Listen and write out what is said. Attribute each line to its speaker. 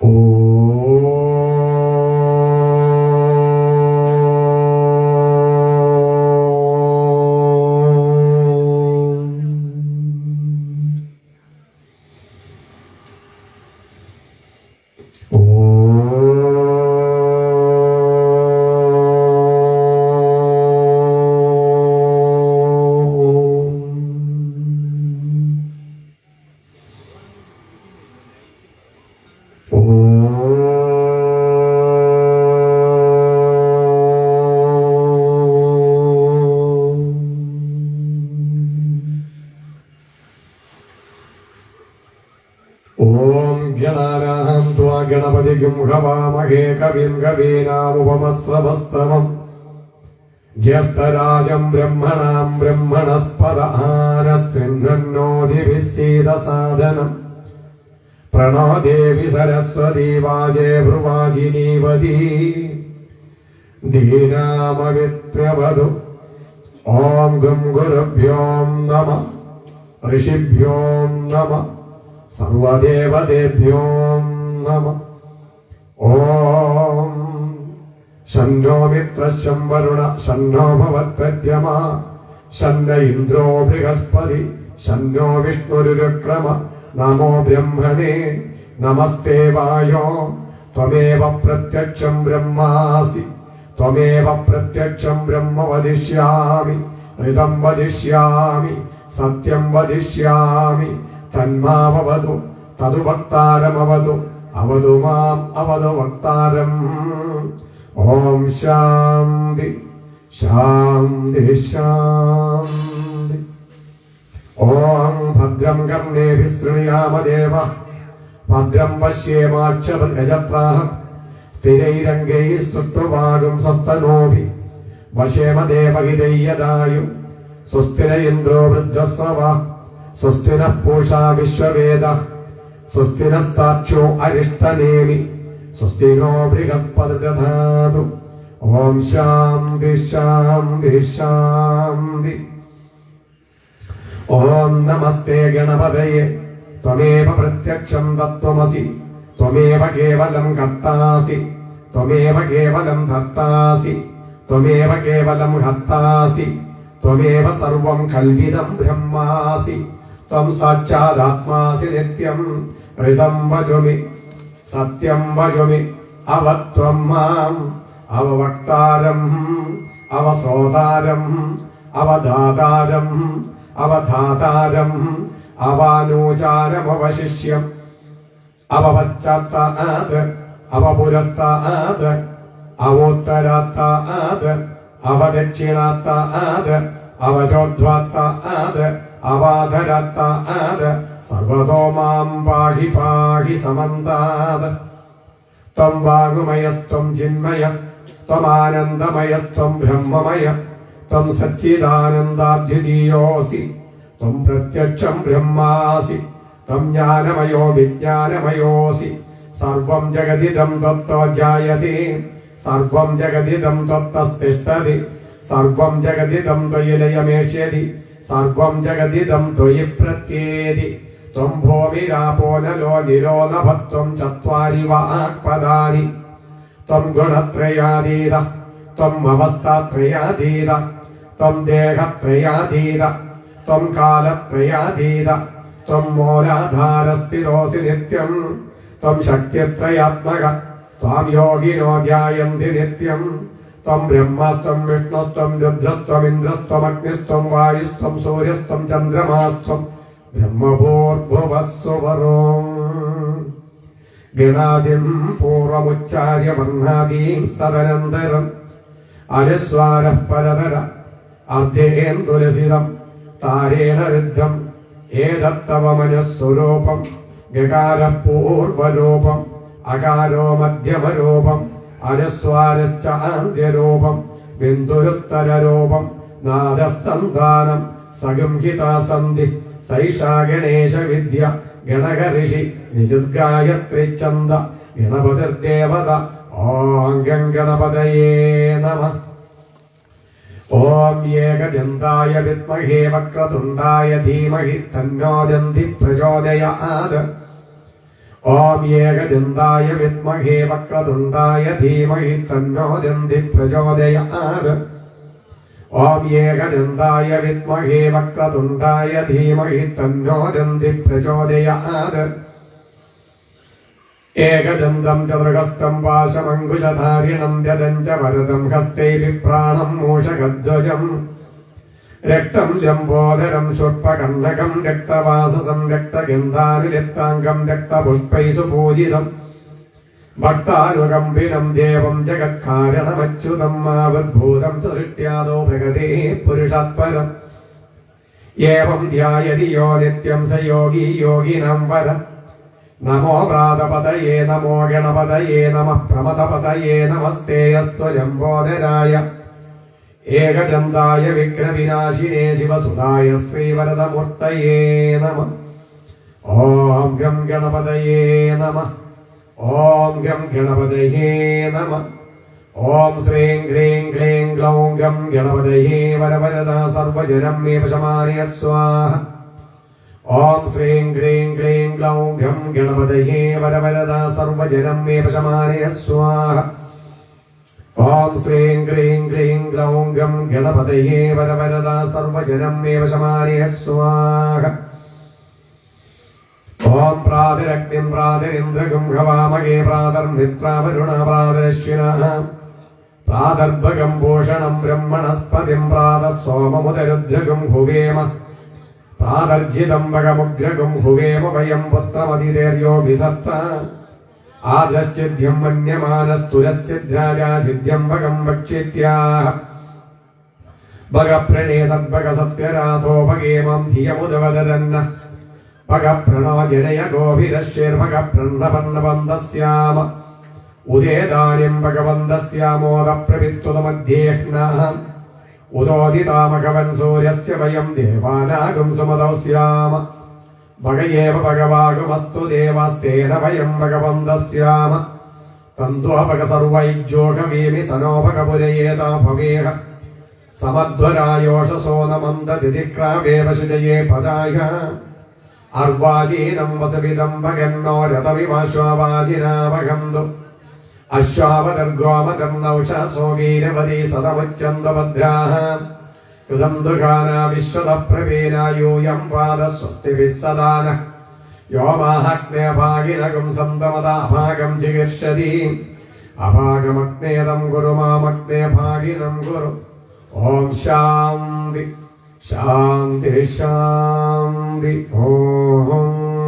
Speaker 1: ഓം ഗണാനാം ത്വാ ഗണപതിഗും ഹവാമഹേ കവിം കവീനാമുപമസ്രവസ്തവം ജ്യേഷ്ഠരാജം ബ്രഹ്മണാം ബ്രഹ്മണസ്പദ ആനസിംഹന്നോതിവിസീതസാദനം പ്രണോ ദേവി സരസ്വതി വാജേ ഭ്രുവാജിനീവതീ ദീനാമവിത്രവധു ഓം ഗം ഗുരുഭ്യോം നമ. ഋഷിഭ്യോം നമ. സർവദേവതേഭ്യോ നമ. ഓം ശന്നോ മിത്രശം വരുണ ശന്നോ ഭവത്തര്യമ ശന്ന ഇന്ദ്രോ ബൃഹസ്പതി ശന്നോ വിഷ്ണുരുക്രമ നമോ ബ്രഹ്മണേ നമസ്തേ വായോ. ത്വമേവ പ്രത്യക്ഷം ബ്രഹ്മാസി ത്വമേവ പ്രത്യക്ഷം ബ്രഹ്മ വദിഷ്യാമി ഋതം വദിഷ്യാമി സത്യം വദിഷ്യാമി തന്മാവതു തതു വക്താരമവതു അവതു മാം അവതു വക്താരം. ഓം ശാന്തി ശാന്തി ശാന്തി. ഓം ഭദ്രം കർണേഭി ശൃണുയാമദേവ ഭദ്രം പശ്യേമാക്ഷരജത്രാഹ സ്ഥിരൈരംഗൈസ്തുട്ടുവാകും സ്വസ്തനോഭി വശേമദേവഹിതയ്യതായും സ്വസ്തിര ഇന്ദ്രോ വൃദ്ധസ്രവാ. സ്വസ്തിന പൂഷാ വിശ്വവേദ സ്വസ്തിനസ്താക്ഷോ അരിഷ്ടനേമി സ്വസ്തിനോ ബൃഹസ്പതിദധാതു ഓം ശാന്തി ശാന്തി ശാന്തി ഓം നമസ്തേ ഗണപതയെ ത്വമേവ പ്രത്യക്ഷം തത്വമസി ത്വമേവ കേവലം കർത്താസി ത്വമേവ കേവലം ധർത്താസി ത്വമേവ കേവലം ഹർത്താസി ത്വമേവ സർവം കൽവിതം ബ്രഹ്മാസി. ത്വം സാക്ഷാദാത്മാസി നിത്യം. ഋതം വചുമി. സത്യം വചുമി. അവത്വം മാം. അവവക്താരം അവശ്രോതാരം അവദാതാരം അവധാതാരം. അവാനോചാരമവശിഷ്യം. അവപശ്ചാത്താത്. അവപുരസ്താത്. അവോത്തരാത്താത്. അവദക്ഷിണാത്താത്. അവചോദ്ധ്വാത്താത്. അവാധരാത്താത് സർവതോ മാം പാഹി പാഹി സമന്താത് ത്വം വാഗുമയസ്ത്വം ചിന്മയ ത്വമാനന്ദമയസ്ത്വം ബ്രഹ്മമയ ത്വം സച്ചിദാനന്ദാഭ്യുദീയോസി ത്വം പ്രത്യക്ഷം ബ്രഹ്മാസി ത്വം ജ്ഞാനമയോ വിജ്ഞാനമയോസി. സർവം ജഗതിദം തത്വ ജായതി സർവം ജഗതിദം തത്തസ്തിഷ്ഠതി സർവം ജഗതിദം ത്വയി ലയമേഷ്യതി സർവം ജഗതിദം ത്വയി പ്രത്യേതി. ത്വം ഭൂമിരാപോ നലോ നിരോ നഭത്വം ചത്വാരി വാക്പദാനി ത്വം ഗുണത്രയാതീത. ത്വം അവസ്ഥാത്രയാതീത. ത്വം ദേഹത്രയാതീത. ത്വം കാലത്രയാതീത. ത്വം മൂലാധാരസ്ഥിരോസി നിത്യം. ത്വം ശക്തിത്രയാത്മക. ത്വാം യോഗിനോ ധ്യായന്തി നിത്യം. ത്വം ബ്രഹ്മസ്ത്വം വിഷ്ണുസ്ത്വം രുദ്രസ്ത്വം ഇന്ദ്രസ്ത്വം അഗ്നിസ്ത്വം വായുസ്ത്വം സൂര്യസ്ത്വം ചന്ദ്രമാസ്ത്വം ബ്രഹ്മഭൂർഭുവസ്സുവരോ ഗണാദിം പൂർവമുച്ചാര്യ വർണാദീം സ്തദനന്തരം അനുസ്വാര പരതര അർദ്ധേന്ദുലസിതം താരേണ രുദ്ധം ഏതത്തവ മനസ്വരൂപം ഗകാരപൂർവരൂപം അകാരോ മധ്യമരൂപം അനുസ്വാരശ്ച ആന്ത്യരൂപം ബിന്ദുരുത്തരരൂപം നാദസന്ധാനം സഗംഹിതാസന്ധി സൈഷാ ഗണേശ വിദ്യ ഗണക ഋഷി നിജുദ്ഗായത്രി ചന്ദ ഗണപതിർദേവത ഓം ഗംഗണപതയേ നമ. ഓം ഏകദന്തായ വിത്മഹേ വക്രതുണ്ടായ ധീമഹി തന്നോ ദന്തി പ്രചോദയാത്. ഓം ഏകദന്തായ വിദ്മഹേ വക്രതുണ്ടായ ധീമഹി തന്നോ ജന്തി പ്രചോദയാത് ഓം ഏകദന്തായ വിദ്മഹേ വക്രതുണ്ടായ ധീമഹി തന്നോ ദന്തി പ്രചോദയാത് ഏകദന്തം ചതുർഹസ്തം പാശമങ്കുശധാരിണം രഥം ച വരതം ഹസ്തേ വിപ്രാണം മൂഷകധ്വജം. രക്തം ലംബോദരം ശുർപ്പകർണകം രക്തവാസസം രക്തഗന്ധാനുരക്താംഗം രക്തപുഷ്പൈസു പൂജിതം. ഭക്താനുകമ്പിനം ദേവം ജഗത്കാരണമച്യുതം ആവിർഭൂതം സൃഷ്ട്യാദോ ഭഗതേ പുരുഷാത്പരം ഏവം ധ്യായതി യോ നിത്യം സ യോഗി യോഗിനം വരം. നമോ പ്രാതപതയേ നമോ ഗണപതയേ നമ പ്രമദപതയേ നമസ്തേയസ്ത്വ അസ്ത്വജംബോധരായ ഏകദന്തായ വിഘ്നവിനാശിനേ ശിവസുതായ ശ്രീവരദമൂർത്തയേ നമ. ഓം ഗം ഗണപതയേ നമ. ഓം ഗം ഗണപതയേ നമ. ഓം ശ്രീം ഗ്രീം ക്ലീം ഗ്ലൗം ഗം ഗണപതയേ വരവരദ സർവജനം മേ സ്വാഹ. ഓം ശ്രീം ഗ്രീം ക്ലീം ഗ്ലൗം ഗം ഗണപതയേ വരവരദ സർവജനം മേ സ്വാഹ. ഓം ശ്രീം ക്രീം ക്രീം ഗ്ലൗം ഗം ഗണപതയേ വരവരദ സർവജനം ഏവ വശമാനയ സ്വാഹ ഓം പ്രാതിരഗ്നിം പ്രാതിരിന്ദ്രഗും ഹവാമകേ പ്രാതർമിത്രാവരുണ പ്രാതരശ്വിന പ്രാതർഭകം ഭൂഷണം ബ്രഹ്മണസ്പതിം പ്രാത സോമമുദരുദ്രഗും ഹുവേമ പ്രാതർജിതം ഭഗമുഗ്രഗും ഹുവേമ വയം പുത്രമതിരേര്യോ വിധത്ത ആദ്രശ്ചിദ്യം മന്യമാനസ്തുരശ്ചിദ്രാജാസിദ്ധ്യം ഭഗം വക്ഷ്യത്യാഹ ഭഗപ്രണേതദ്ഭഗ സത്യരാധോ ഭഗേമം ധിയമുദവദരന്ന ഭഗപ്രണോ ജനയ ഗോഭിരശ്വേർഭഗ പ്രണപന്നവന്തസ്യാമ ഉദേദാനിം ഭഗവന്തസ്യാമോദപ്രവിത്തുതമധ്യേഹ്ന ഉദോദിതാമഘവൻ സൂര്യസ്യ വയം ദേവാനാകും സുമതൗ സ്യാമ. ഭഗയേവ ഭഗവാകുമസ്തു ദേവാസ്തേന വയം ഭഗവന്തസ്യാമ. തന്ത്വഭഗ സർവൈജോഗമേമി സനോഭഗപുരയേതാ ഭവേഹ. സമധ്വരായോഷസോ നമന്ദതിക്രാവേവ ശുചയേ പദായ അർവാചീനം വസവിദം ഭഗന്നോ രഥമിവാശ്വാവാചിനാവഹന്തു അശ്വാവതർഗോമതർണൗഷസോ സോമീരവതി സതമുച്ചന്തഭദ്രാः ദുഃഖാന വിശ്വതപ്രവീനായൂയം പാദ സ്വസ്തിഭിः സദാന. യോ മാഹഗ്നേഭാഗിനകം സന്തമതാഭാഗം ചികിർഷതി. അഭാഗമഗ്നേതം കുരു മാമഗ്നേ ഭാഗിനം കുരു. ഓം ശാന്തി. ശാന്തി ശാന്തി. ഓം.